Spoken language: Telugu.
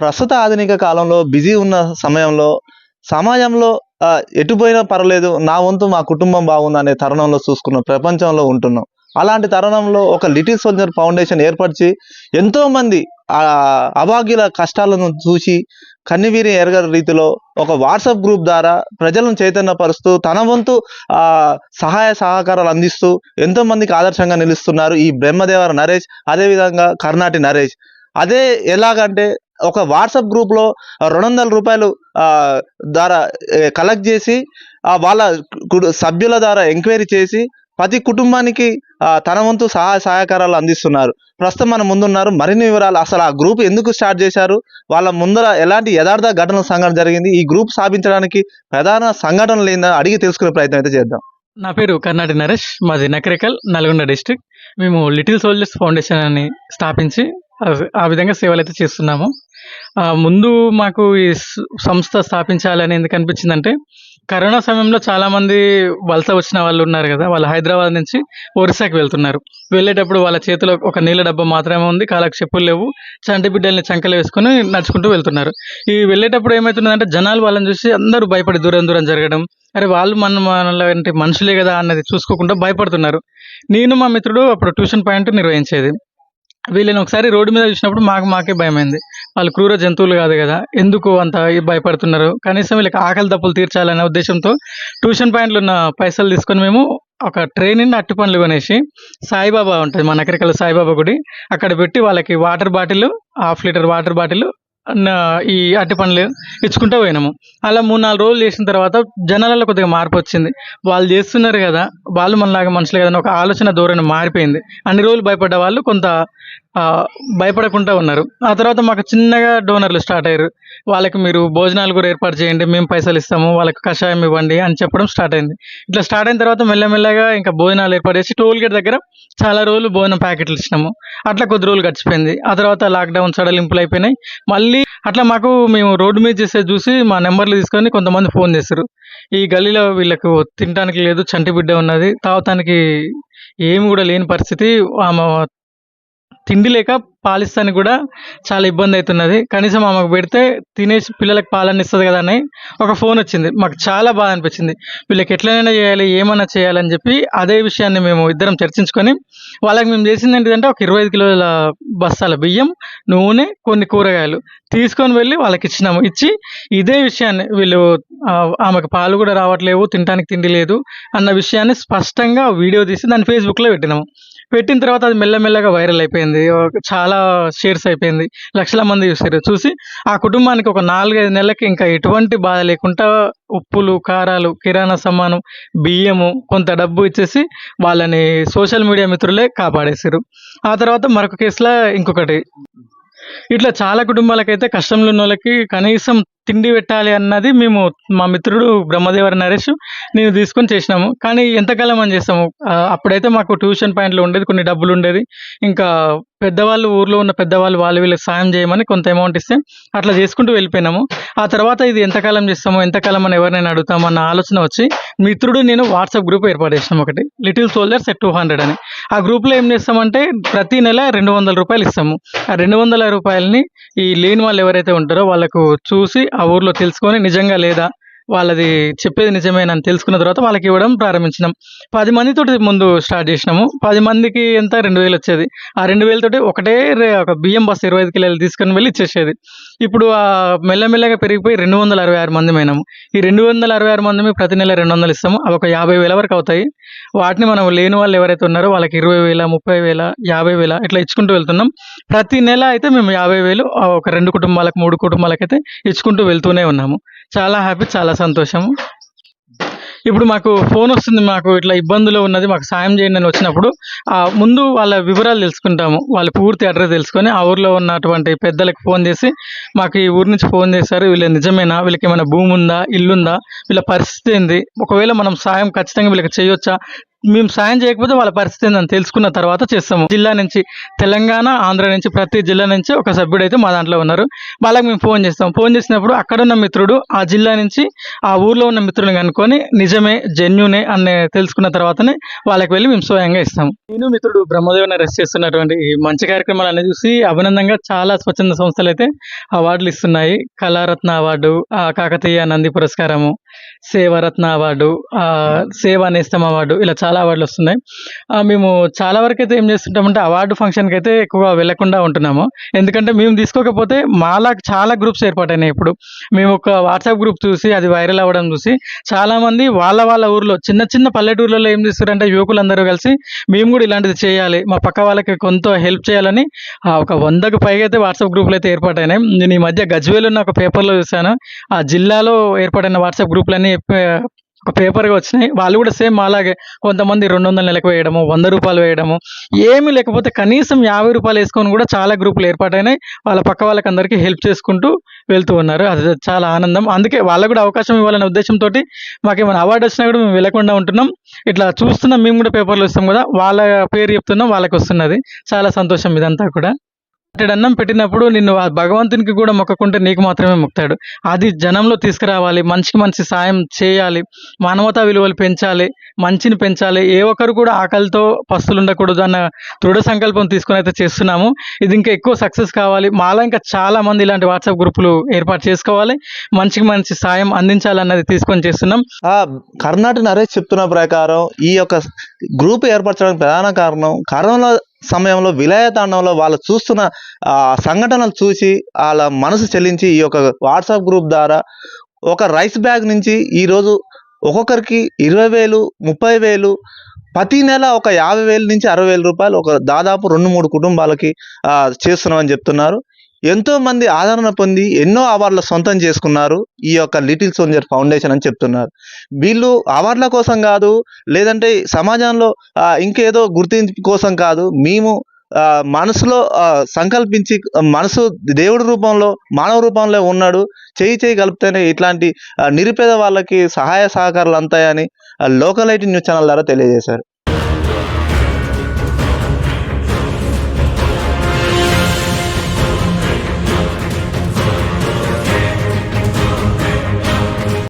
ప్రస్తుత ఆధునిక కాలంలో బిజీ ఉన్న సమయంలో సమాజంలో ఆ, ఎటు పోయినా పర్వాలేదు నా వంతు మా కుటుంబం బాగుంది అనే తరుణంలో చూసుకున్న ప్రపంచంలో ఉంటున్నాం. అలాంటి తరుణంలో ఒక లిటిల్ సోల్జర్ ఫౌండేషన్ ఏర్పరిచి ఎంతోమంది ఆ అభాగ్యుల కష్టాలను చూసి కన్నివీరి ఎరగని రీతిలో ఒక వాట్సాప్ గ్రూప్ ద్వారా ప్రజలను చైతన్యపరుస్తూ తన వంతు సహాయ సహకారాలు అందిస్తూ ఎంతోమందికి ఆదర్శంగా నిలుస్తున్నారు ఈ బ్రహ్మదేవర నరేష్ అదేవిధంగా కర్ణాటి నరేష్. అదే ఎలాగంటే ఒక వాట్సాప్ గ్రూప్లో రెండు వందల రూపాయలు ద్వారా కలెక్ట్ చేసి వాళ్ళ కు- సభ్యుల ద్వారా ఎంక్వైరీ చేసి ప్రతి కుటుంబానికి తన వంతు సహాయ సహకారాలు అందిస్తున్నారు. ప్రస్తుతం మన ముందున్నారు. మరిన్ని వివరాలు అసలు ఆ గ్రూప్ ఎందుకు స్టార్ట్ చేశారు? వాళ్ళ ముందర ఎలాంటి యథార్థ ఘటన సంఘటన జరిగింది? ఈ గ్రూప్ స్థాపించడానికి ప్రధాన సంఘటనలు ఏందో అడిగి తెలుసుకునే ప్రయత్నం అయితే చేద్దాం. నా పేరు కర్ణాటి నరేష్. మాది నకరికల్ నల్గొండ డిస్ట్రిక్ట్. మేము లిటిల్ సోల్జర్స్ ఫౌండేషన్ అని స్థాపించి ఆ- విధంగా సేవలు అయితే చేస్తున్నాము. ముందు మాకు ఈ సంస్థ స్థాపించాలని ఎందుకు అనిపించిందంటే కరోనా సమయంలో చాలామంది వలస వచ్చిన వాళ్ళు ఉన్నారు కదా వాళ్ళు హైదరాబాద్ నుంచి ఒరిస్సాకి వెళ్తున్నారు. వెళ్ళేటప్పుడు వాళ్ళ చేతిలో ఒక నీళ్ళ డబ్బా మాత్రమే ఉంది కాళ్ళకి చెప్పులు లేవు చంటి బిడ్డల్ని చంకలు వేసుకొని నడుచుకుంటూ వెళ్తున్నారు. ఈ వెళ్ళేటప్పుడు ఏమవుతుందంటే జనాలు వాళ్ళని చూసి అందరూ భయపడి దూరం దూరం జరగడం అరే వాళ్ళు మన మనలాంటి మనుషులే కదా అన్నది చూసుకోకుండా భయపడుతున్నారు. నేను మా మిత్రుడు అప్పుడు ట్యూషన్ పాయింట్ నిర్వహించేది. వీళ్ళని ఒకసారి రోడ్డు మీద చూసినప్పుడు మాకు మాకే భయమైంది. వాళ్ళు క్రూర జంతువులు కాదు కదా ఎందుకు అంత భయపడుతున్నారు? కనీసం వీళ్ళకి ఆకలి దప్పులు తీర్చాలనే ఉద్దేశంతో ట్యూషన్ పాయింట్లు ఉన్న పైసలు తీసుకొని మేము ఒక ట్రైన్ అట్టి పండ్లు కొనేసి సాయిబాబా ఉంటుంది మన నకరికల సాయిబాబా గుడి. అక్కడ పెట్టి వాళ్ళకి water bottle half litre water bottle ఈ అట్టి పనులు ఇచ్చుకుంటూ పోయినాము. అలా మూడు నాలుగు రోజులు చేసిన తర్వాత జనాలలో కొద్దిగా మార్పు వచ్చింది. వాళ్ళు చేస్తున్నారు కదా వాళ్ళు మనలాగా మనుషులే కదా అని ఒక ఆలోచన ధోరణి మారిపోయింది. అన్ని రోజులు భయపడ్డ వాళ్ళు కొంత భయపడకుండా ఉన్నారు. ఆ తర్వాత మాకు చిన్నగా డోనర్లు స్టార్ట్ అయ్యారు. వాళ్ళకి మీరు భోజనాలు కూడా ఏర్పాటు చేయండి మేము పైసలు ఇస్తాము వాళ్ళకి కషాయం ఇవ్వండి అని చెప్పడం స్టార్ట్ అయింది. ఇట్లా స్టార్ట్ అయిన తర్వాత మెల్లమెల్లగా ఇంకా భోజనాలు ఏర్పాటు చేసి టోల్ గేట్ దగ్గర చాలా రోజులు భోజనం ప్యాకెట్లు ఇచ్చినాము. అట్లా కొద్ది రోజులు గడిచిపోయింది. ఆ తర్వాత లాక్డౌన్ సడలింపులు అయిపోయినాయి. మళ్ళీ అట్లా మాకు మేము రోడ్డు మీద చేసేది చూసి మా నెంబర్లు తీసుకొని కొంతమంది ఫోన్ చేస్తారు. ఈ గల్లీలో వీళ్ళకు తినడానికి లేదు చంటి బిడ్డ ఉన్నది తాగటానికి ఏమి కూడా లేని పరిస్థితి. ఆమె తిండి లేక పాలిస్తానికి కూడా చాలా ఇబ్బంది అవుతున్నది. కనీసం ఆమెకు పెడితే తినేసి పిల్లలకు పాలన ఇస్తుంది కదా అని ఒక ఫోన్ వచ్చింది. మాకు చాలా బాధ అనిపించింది. వీళ్ళకి ఎట్లనైనా చేయాలి ఏమైనా చేయాలని చెప్పి అదే విషయాన్ని మేము ఇద్దరం చర్చించుకొని వాళ్ళకి మేము చేసింది ఏంటిదంటే ఒక ఇరవై ఐదు కిలోల బస్తాల బియ్యం నూనె కొన్ని కూరగాయలు తీసుకొని వెళ్ళి వాళ్ళకి ఇచ్చినాము. ఇచ్చి ఇదే విషయాన్ని వీళ్ళు ఆమెకు పాలు కూడా రావట్లేవు తినడానికి తిండి లేదు అన్న విషయాన్ని స్పష్టంగా వీడియో తీసి దాన్ని ఫేస్బుక్లో పెట్టినాము. పెట్టిన తర్వాత అది మెల్లమెల్లగా వైరల్ అయిపోయింది. చాలా షేర్స్ అయిపోయింది. లక్షల మంది చూసారు చూసి ఆ కుటుంబానికి ఒక నాలుగైదు నెలలకి ఇంకా ఎటువంటి బాధ లేకుండా ఉప్పులు కారాలు కిరాణా సామాను బియ్యము కొంత డబ్బు ఇచ్చేసి వాళ్ళని సోషల్ మీడియా మిత్రులే కాపాడేసారు ఆ తర్వాత మరొక కేసులో ఇంకొకటి. ఇట్లా చాలా కుటుంబాలకైతే కష్టంలో ఉన్న వాళ్ళకి కనీసం తిండి పెట్టాలి అన్నది మేము మా మిత్రుడు బ్రహ్మదేవర నరేష్ నేను తీసుకొని చేసినాము. కానీ ఎంతకాలం అని చేస్తాము? అప్పుడైతే మాకు ట్యూషన్ పాయింట్లు ఉండేది కొన్ని డబ్బులు ఉండేది. ఇంకా పెద్దవాళ్ళు ఊర్లో ఉన్న పెద్దవాళ్ళు వాళ్ళు వీళ్ళకి సాయం చేయమని కొంత అమౌంట్ ఇస్తే అట్లా చేసుకుంటూ వెళ్ళిపోయినాము. ఆ తర్వాత ఇది ఎంతకాలం చేస్తాము ఎంతకాలం అని ఎవరినైనా అడుగుతాము అన్న ఆలోచన వచ్చి మిత్రుడు నేను వాట్సాప్ గ్రూప్ ఏర్పాటు చేసినాం ఒకటి. Little soldiers at two hundred అని. ఆ గ్రూప్లో ఏం చేస్తామంటే ప్రతి నెల రెండు వందల రూపాయలు ఇస్తాము. ఆ రెండు వందల రూపాయలని ఈ లేని వాళ్ళు ఎవరైతే ఉంటారో వాళ్ళకు చూసి ఆ ఊర్లో తెలుసుకొని నిజంగా లేదా వాళ్ళది చెప్పేది నిజమేనని తెలుసుకున్న తర్వాత వాళ్ళకి ఇవ్వడం ప్రారంభించినాం. పది మందితోటి ముందు స్టార్ట్ చేసినాము. పది మందికి ఎంత? రెండు వేలు వచ్చేది. ఆ రెండు వేలతోటి ఒకటే ఒక బియ్యం బస్సు ఇరవై ఐదు కిలోలు తీసుకొని వెళ్ళి ఇచ్చేసేది. ఇప్పుడు ఆ మెల్లమెల్లగా పెరిగిపోయి రెండు వందల అరవై ఆరు మంది అయినాము ఈ రెండు వందల అరవై ఆరు మంది ప్రతి నెల రెండు వందలు ఇస్తాము. అవి ఒక యాభై వేల వరకు అవుతాయి. వాటిని మనం లేని వాళ్ళు ఎవరైతే ఉన్నారో వాళ్ళకి ఇరవై వేల ముప్పై వేల యాభై వేల ఇట్లా ఇచ్చుకుంటూ వెళ్తున్నాం. ప్రతి నెల అయితే మేము యాభై వేలు ఒక రెండు కుటుంబాలకు మూడు కుటుంబాలకు అయితే ఇచ్చుకుంటూ వెళ్తూనే ఉన్నాము. చాలా హ్యాపీ చాలా సంతోషం. ఇప్పుడు మాకు ఫోన్ వస్తుంది మాకు ఇట్లా ఇబ్బందులు ఉన్నది మాకు సాయం చేయండి అని వచ్చినప్పుడు ఆ ముందు వాళ్ళ వివరాలు తెలుసుకుంటాము. వాళ్ళ పూర్తి అడ్రస్ తెలుసుకొని ఆ ఊర్లో ఉన్నటువంటి పెద్దలకు ఫోన్ చేసి మాకు ఈ ఊరి నుంచి ఫోన్ చేశారు వీళ్ళ నిజమేనా? వీళ్ళకి ఏమైనా భూమి ఉందా? ఇల్లుందా? వీళ్ళ పరిస్థితి ఏంది? ఒకవేళ మనం సాయం ఖచ్చితంగా వీళ్ళకి చేయొచ్చా? మేము సాయం చేయకపోతే వాళ్ళ పరిస్థితి ఏందని తెలుసుకున్న తర్వాత చేస్తాము. జిల్లా నుంచి తెలంగాణ ఆంధ్ర నుంచి ప్రతి జిల్లా నుంచి ఒక సభ్యుడు అయితే మా దాంట్లో ఉన్నారు. వాళ్ళకి మేము ఫోన్ చేస్తాం. ఫోన్ చేసినప్పుడు అక్కడ ఉన్న మిత్రుడు ఆ జిల్లా నుంచి ఆ ఊర్లో ఉన్న మిత్రులను కనుక్కొని నిజమే జెన్యునే అని తెలుసుకున్న తర్వాతనే వాళ్ళకి వెళ్ళి మేము స్వయంగా ఇస్తాము. నేను మిత్రుడు బ్రహ్మదేవుని అరెస్ట్ చేస్తున్నటువంటి మంచి కార్యక్రమాలన్నీ చూసి అభినందంగా చాలా స్వచ్ఛంద సంస్థలు అయితే అవార్డులు ఇస్తున్నాయి. కళారత్న అవార్డు ఆ కాకతీయ నంది పురస్కారము సేవరత్న అవార్డు సేవా నేస్తం అవార్డు ఇలా చాలా అవార్డులు వస్తున్నాయి. మేము చాలా వరకు అయితే ఏం చేస్తుంటామంటే అవార్డు ఫంక్షన్కి అయితే ఎక్కువ వెళ్ళకుండా ఉంటున్నాము. ఎందుకంటే మేము తీసుకోకపోతే మాలా చాలా గ్రూప్స్ ఏర్పాటైనాయి ఇప్పుడు. మేము ఒక వాట్సాప్ గ్రూప్ చూసి అది వైరల్ అవ్వడం చూసి చాలామంది వాళ్ళ వాళ్ళ ఊర్లో చిన్న చిన్న పల్లెటూర్లలో ఏం చేస్తారంటే యువకులందరూ కలిసి మేము కూడా ఇలాంటిది చేయాలి. మా పక్క వాళ్ళకి కొంత హెల్ప్ చేయాలని ఆ, ఒక వందకు పైగా అయితే వాట్సాప్ గ్రూపులు అయితే ఏర్పాటైనాయి. నేను ఈ మధ్య గజ్వేల్ ఉన్న ఒక పేపర్లో చూశాను. ఆ జిల్లాలో ఏర్పడిన వాట్సాప్ గ్రూపులన్నీ పేపర్గా వచ్చినాయి. వాళ్ళు కూడా సేమ్ అలాగే కొంతమంది రెండు వందల నెలకు వేయడము వంద రూపాయలు వేయడము ఏమీ లేకపోతే కనీసం యాభై రూపాయలు వేసుకొని కూడా చాలా గ్రూపులు ఏర్పాటైనాయి. వాళ్ళ పక్క వాళ్ళకందరికీ హెల్ప్ చేసుకుంటూ వెళ్తూ ఉన్నారు. అది చాలా ఆనందం. అందుకే వాళ్ళకు కూడా అవకాశం ఇవ్వాలనే ఉద్దేశంతో మాకు ఏమైనా అవార్డు వచ్చినా కూడా మేము వెళ్ళకుండా ఉంటున్నాం. ఇట్లా చూస్తున్నాం. మేము కూడా పేపర్లు ఇస్తాం కదా. వాళ్ళ పేరు చెప్తున్నాం. వాళ్ళకి వస్తున్నది చాలా సంతోషం ఇదంతా కూడా. అతడు అన్నం పెట్టినప్పుడు నిన్ను ఆ భగవంతునికి కూడా మొక్కకుంటే నీకు మాత్రమే మొక్కుతాడు. అది జనంలో తీసుకురావాలి మనిషికి మంచి సాయం చేయాలి మానవతా విలువలు పెంచాలి మంచిని పెంచాలి ఏ ఒక్కరు కూడా ఆకలితో పస్తులు ఉండకూడదు అన్న దృఢ సంకల్పం తీసుకొని అయితే చేస్తున్నాము. ఇది ఇంకా ఎక్కువ సక్సెస్ కావాలి. మాలో ఇంకా చాలా మంది ఇలాంటి వాట్సాప్ గ్రూపులు ఏర్పాటు చేసుకోవాలి. మంచికి మంచి సాయం అందించాలన్నది తీసుకొని చేస్తున్నాం. ఆ కర్ణాటక నరేష్ చెప్తున్న ప్రకారం ఈ యొక్క గ్రూప్ ఏర్పరచడానికి ప్రధాన కారణం కరోనా సమయంలో విలయతాండంలో వాళ్ళు చూస్తున్న ఆ సంఘటనలు చూసి వాళ్ళ మనసు చెల్లించి ఈ యొక్క వాట్సాప్ గ్రూప్ ద్వారా ఒక రైస్ బ్యాగ్ నుంచి ఈరోజు ఒక్కొక్కరికి ఇరవై వేలు ముప్పై వేలు ప్రతి నెల ఒక యాభై వేల నుంచి అరవై వేల రూపాయలు ఒక దాదాపు రెండు మూడు కుటుంబాలకి చేస్తున్నామని చెప్తున్నారు. ఎంతో మంది ఆదరణ పొంది ఎన్నో అవార్డులు సొంతం చేసుకున్నారు ఈ యొక్క లిటిల్ సోల్జర్ ఫౌండేషన్ అని చెప్తున్నారు. వీళ్ళు అవార్డుల కోసం కాదు లేదంటే సమాజంలో ఇంకేదో గుర్తింపు కోసం కాదు మేము మనసులో సంకల్పించి మనసు దేవుడి రూపంలో మానవ రూపంలో ఉన్నాడు. చేయి చేయి కలిపితేనే ఇట్లాంటి నిరుపేద వాళ్ళకి సహాయ సహకారాలు అంతాయని లోకల్ ఐటీ న్యూస్ ఛానల్ ద్వారా తెలియజేశారు.